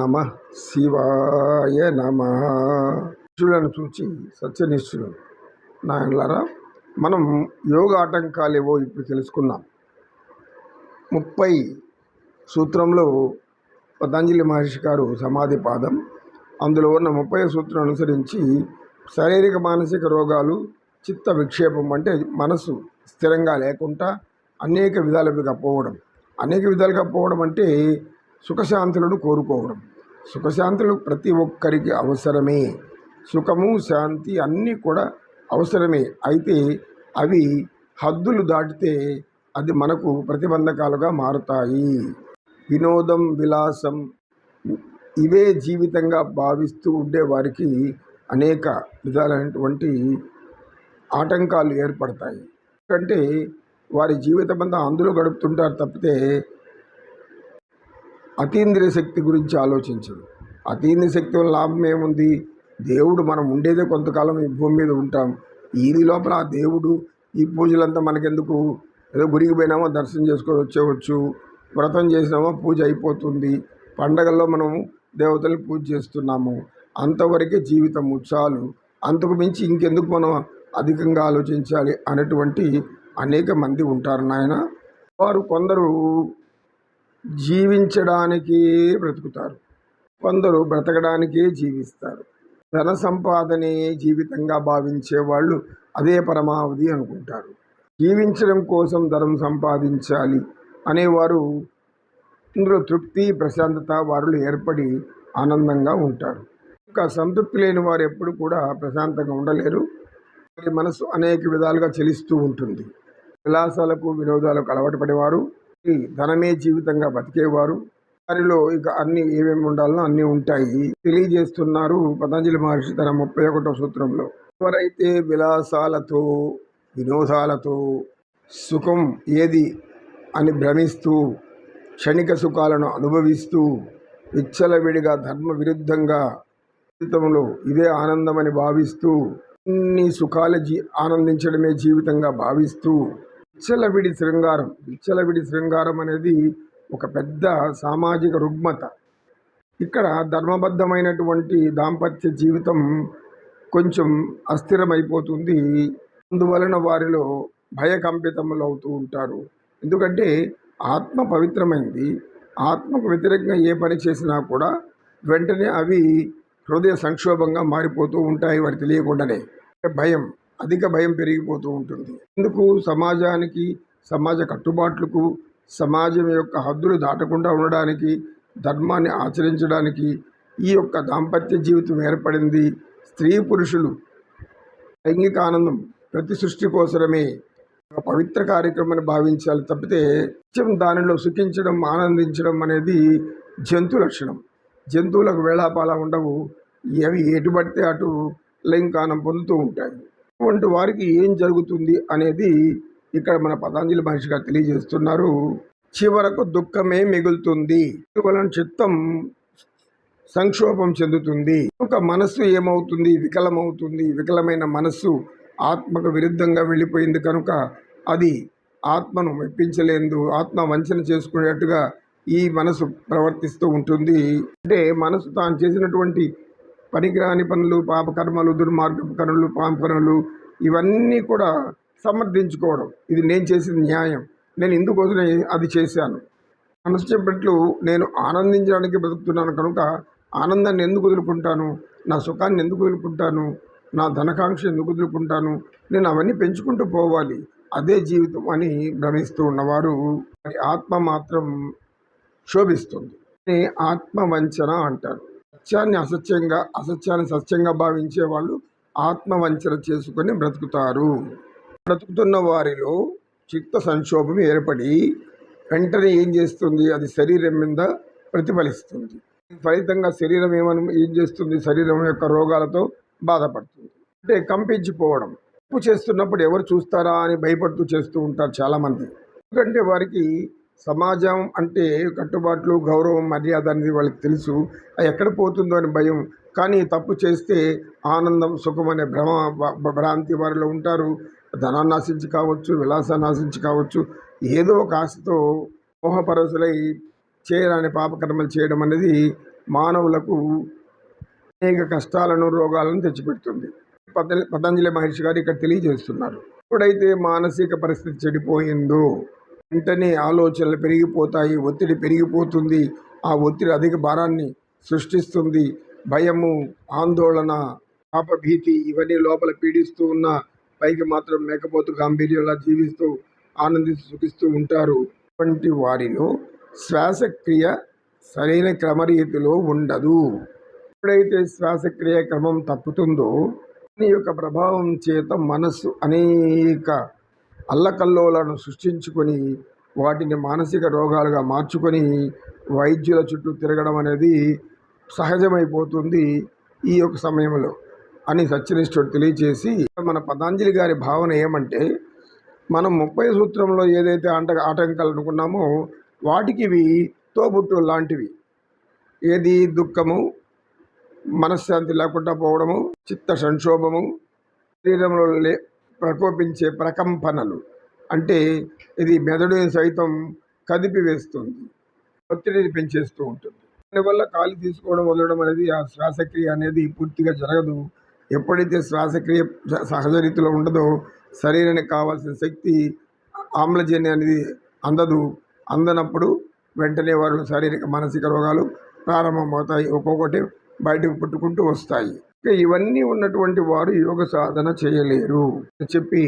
నమ శివాయ నమ. శిష్యులను చూచి సత్యనిష్ఠులు. నాయనలారా మనం యోగ ఆటంకాలు ఏవో ఇప్పుడు తెలుసుకున్నాం. ముప్పై సూత్రంలో పతంజలి మహర్షి గారు సమాధి పాదం. అందులో ఉన్న ముప్పై సూత్రం అనుసరించి శారీరక మానసిక రోగాలు చిత్త విక్షేపం అంటే మనసు స్థిరంగా లేకుండా అనేక విధాలుగా పోవడం. అనేక విధాలుగా పోవడం అంటే సుఖశాంతులను కోరుకోవడం. సుఖశాంతులు ప్రతి ఒక్కరికి అవసరమే. సుఖము శాంతి అన్నీ కూడా అవసరమే. అయితే అవి హద్దులు దాటితే అది మనకు ప్రతిబంధకాలుగా మారుతాయి. వినోదం విలాసం ఇవే జీవితంగా భావిస్తూ ఉండే వారికి అనేక విధాలైనటువంటి ఆటంకాలు ఏర్పడతాయి. ఎందుకంటే వారి జీవితమంతా అందులో గడుపుతుంటారు తప్పితే అతీంద్రియ శక్తి గురించి ఆలోచించడు అతీంద్రియ శక్తి వల్ల లాభం ఏముంది? దేవుడు మనం ఉండేదే కొంతకాలం ఈ భూమి మీద ఉంటాం. ఈ లోపల ఆ దేవుడు ఈ పూజలంతా మనకెందుకు? ఏదో గుడికి పోయినామో దర్శనం చేసుకొని వచ్చేవచ్చు. వ్రతం చేసినామో పూజ అయిపోతుంది. పండగల్లో మనము దేవతల్ని పూజ చేస్తున్నాము. అంతవరకే జీవితం చాలు. అంతకు మించి ఇంకెందుకు మనం అధికంగా ఆలోచించాలి? అనేటువంటి అనేక మంది ఉంటారు నాయన. వారు కొందరు జీవించడానికే బ్రతుకుతారు. కొందరు బ్రతకడానికే జీవిస్తారు. ధన సంపాదనే జీవితంగా భావించే వాళ్ళు అదే పరమావధి అనుకుంటారు. జీవించడం కోసం ధనం సంపాదించాలి అనేవారు ఇందులో తృప్తి ప్రశాంతత వారులు ఏర్పడి ఆనందంగా ఉంటారు. ఇంకా సంతృప్తి లేని వారు ఎప్పుడు కూడా ప్రశాంతంగా ఉండలేరు. వారి మనసు అనేక విధాలుగా చెలిస్తూ ఉంటుంది. విలాసాలకు వినోదాలకు అలవాటు పడేవారు. ధనమే జీవితంగా బతికేవారు. వారిలో ఇక అన్ని ఏమేమి ఉండాలో అన్నీ ఉంటాయి. తెలియజేస్తున్నారు పతంజలి మహర్షి తన ముప్పై ఒకటో సూత్రంలో. ఎవరైతే విలాసాలతో వినోదాలతో సుఖం ఏది అని భ్రమిస్తూ క్షణిక సుఖాలను అనుభవిస్తూ విచ్చలవిడిగా ధర్మ విరుద్ధంగా జీవితంలో ఇదే ఆనందమని భావిస్తూ అన్ని సుఖాల జీ ఆనందించడమే జీవితంగా భావిస్తూ విచ్చలవిడి శృంగారం. విచ్చలవిడి శృంగారం అనేది ఒక పెద్ద సామాజిక రుగ్మత. ఇక్కడ ధర్మబద్ధమైనటువంటి దాంపత్య జీవితం కొంచెం అస్థిరమైపోతుంది. అందువలన వారిలో భయకంపితములు అవుతూ ఉంటారు. ఎందుకంటే ఆత్మ పవిత్రమైంది. ఆత్మకు వ్యతిరేకంగా ఏ పని చేసినా కూడా వెంటనే అవి హృదయ సంక్షోభంగా మారిపోతూ ఉంటాయి. వారికి తెలియకుండానే భయం. అధిక భయం పెరిగిపోతూ ఉంటుంది. ఎందుకు సమాజానికి సమాజ కట్టుబాట్లకు సమాజం యొక్క హద్దులు దాటకుండా ఉండడానికి ధర్మాన్ని ఆచరించడానికి ఈ యొక్క దాంపత్య జీవితం ఏర్పడింది స్త్రీ పురుషులు. లైంగిక ఆనందం ప్రతి సృష్టి కోసమే ఒక పవిత్ర కార్యక్రమాన్ని భావించాలి తప్పితే నిత్యం దానిలో సుఖించడం ఆనందించడం అనేది జంతు లక్షణం. జంతువులకు వేళాపాల ఉండవు. అవి ఎటు పడితే అటు లైంగికానం పొందుతూ ఉంటాయి. అటువంటి వారికి ఏం జరుగుతుంది అనేది ఇక్కడ మన పతాంజలి మహర్షి గారు తెలియజేస్తున్నారు. చివరకు దుఃఖమే మిగులుతుంది. వలన చిత్తం సంక్షోభం చెందుతుంది. ఒక మనస్సు ఏమవుతుంది? వికలమవుతుంది. వికలమైన మనస్సు ఆత్మకు విరుద్ధంగా వెళ్ళిపోయింది కనుక అది ఆత్మను మెప్పించలేదు ఆత్మ వంచన చేసుకునేట్టుగా ఈ మనసు ప్రవర్తిస్తూ ఉంటుంది. అంటే మనసు తాను చేసినటువంటి పనికిరాని పనులు పాపకర్మలు దుర్మార్గపు కర్మలు పాపకర్మలు ఇవన్నీ కూడా సమర్థించుకోవడం. ఇది నేను చేసింది న్యాయం. నేను ఇందుకోసం అది చేశాను. మనసు చెప్పినట్లు నేను ఆనందించడానికి బ్రతుకుతున్నాను కనుక ఆనందాన్ని ఎందుకు వదులుకుంటాను? నా సుఖాన్ని ఎందుకు వదులుకుంటాను? నా ధనకాంక్ష ఎందుకు వదులుకుంటాను? నేను అవన్నీ పెంచుకుంటూ పోవాలి. అదే జీవితం అని భ్రమిస్తూ ఉన్నవారు ఆత్మ మాత్రం శోభిస్తుంది దీన్ని ఆత్మవంచన అంటారు సత్యాన్ని అసత్యంగా అసత్యాన్ని సత్యంగా భావించే వాళ్ళు ఆత్మవంచన చేసుకొని బ్రతుకుతారు. బ్రతుకుతున్న వారిలో చిత్త సంక్షోభం ఏర్పడి వెంటనే ఏం చేస్తుంది? అది శరీరం మీద ప్రతిఫలిస్తుంది. ఫలితంగా శరీరం ఏమని ఏం చేస్తుంది? శరీరం యొక్క రోగాలతో బాధపడుతుంది. అంటే కంపించిపోవడం. తప్పు చేస్తున్నప్పుడు ఎవరు చూస్తారా అని భయపడుతూ చేస్తూ ఉంటారు చాలామంది. ఎందుకంటే వారికి సమాజం అంటే కట్టుబాట్లు గౌరవం మర్యాద అనేది వాళ్ళకి తెలుసు. అది ఎక్కడ పోతుందో అని భయం. కానీ తప్పు చేస్తే ఆనందం సుఖం అనే భ్రమ భ్రాంతి వారిలో ఉంటారు. ధనాన్ని ఆశించి కావచ్చు విలాసాన్ని ఆశించి కావచ్చు ఏదో ఒక ఆశతో మోహపరసులై చేయరాని పాపకర్మలు చేయడం అనేది మానవులకు అనేక కష్టాలను రోగాలను తెచ్చిపెడుతుంది. పతంజలి మహర్షి గారు ఇక్కడ తెలియజేస్తున్నారు. ఎప్పుడైతే మానసిక పరిస్థితి చెడిపోయిందో వెంటనే ఆలోచనలు పెరిగిపోతాయి ఒత్తిడి పెరిగిపోతుంది. ఆ ఒత్తిడి అధిక భారాన్ని సృష్టిస్తుంది. భయము ఆందోళన పాపభీతి ఇవన్నీ లోపల పీడిస్తూ ఉన్న పైకి మాత్రం మేకపోతు గాంభీర్యంలా జీవిస్తూ ఆనందిస్తూ సుఖిస్తూ ఉంటారు. అటువంటి వారిలో శ్వాసక్రియ సరైన క్రమరీతిలో ఉండదు. ఎప్పుడైతే శ్వాసక్రియ క్రమం తప్పుతుందో దాని యొక్క ప్రభావం చేత మనస్సు అనేక అల్లకల్లోలను సృష్టించుకొని వాటిని మానసిక రోగాలుగా మార్చుకొని వైద్యుల చుట్టూ తిరగడం అనేది సహజమైపోతుంది ఈ యొక్క సమయంలో అని సత్యనిష్ఠుడు తెలియచేసి మన పతాంజలి గారి భావన ఏమంటే మనం ముప్పై సూత్రంలో ఏదైతే ఆట ఆటంకాలు అనుకున్నామో వాటికి ఇవి తోబుట్టు లాంటివి. ఏది దుఃఖము మనశ్శాంతి లేకుండా పోవడము చిత్త సంక్షోభము శరీరంలో లే ప్రకోపించే ప్రకంపనలు. అంటే ఇది మెదడుని సైతం కదిపి వేస్తుంది ఒత్తిడిని పెంచేస్తూ ఉంటుంది. దానివల్ల కాలు తీసుకోవడం వదలడం అనేది ఆ శ్వాసక్రియ అనేది పూర్తిగా జరగదు. ఎప్పుడైతే శ్వాసక్రియ సహజ రీతిలో ఉండదో శరీరానికి కావాల్సిన శక్తి ఆమ్లజన్యం అనేది అందదు. అందనప్పుడు వెంటనే వారు శారీరక మానసిక రోగాలు ప్రారంభమవుతాయి. ఒక్కొక్కటి బయటకు పుట్టుకుంటూ వస్తాయి. ఇవన్నీ ఉన్నటువంటి వారు యోగ సాధన చేయలేరు అని చెప్పి